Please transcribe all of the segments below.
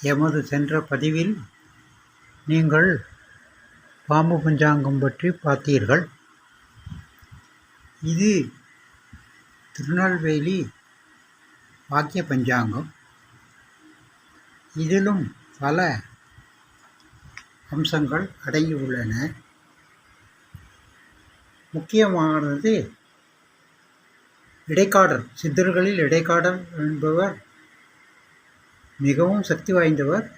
எமது சென்ற பதிவில் நீங்கள் பாம்பு பஞ்சாங்கம் பற்றி பார்த்தீர்கள். இது திருநெல்வேலி வாக்கிய பஞ்சாங்கம். இதிலும் பல அம்சங்கள் அடங்கியுள்ளன. முக்கியமானது இடைக்காடர் சித்தர்களில் இடைக்காடர் என்பவர் மிகவும் சக்தி வாய்ந்தவர்.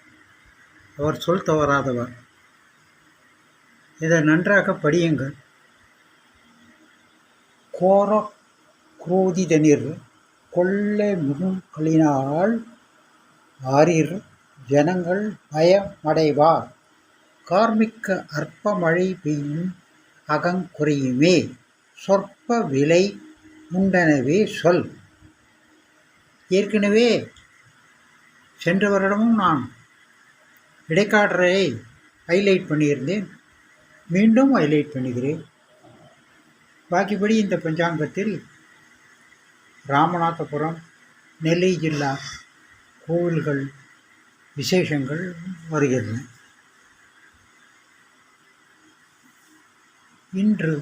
அவர் சொல் தவறாதவர். இதை நன்றாக படியுங்கள். கோர குரோதிதனிர் கொள்ளை முகங்களினால் ஆரிர் ஜனங்கள் பயமடைவார். கார்மிக்க அற்ப மழை பெய்யும் அகங்குறையுமே சொற்ப விலை உண்டனவே சொல். ஏற்கனவே சென்ற வருடமும் நான் இடைக்காடரை ஹைலைட் பண்ணியிருந்தேன். மீண்டும் ஹைலைட் பண்ணுகிறேன். பாக்கிப்படி இந்த பஞ்சாங்கத்தில் ராமநாதபுரம் நெல்லை ஜில்லா கோவில்கள் விசேஷங்கள் வருகிறது. இன்று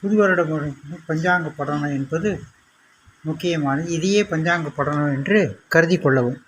புது வருட பஞ்சாங்க படனம் என்பது முக்கியமானது. இதையே பஞ்சாங்க படனம் என்று கருதி கொள்ளவும்.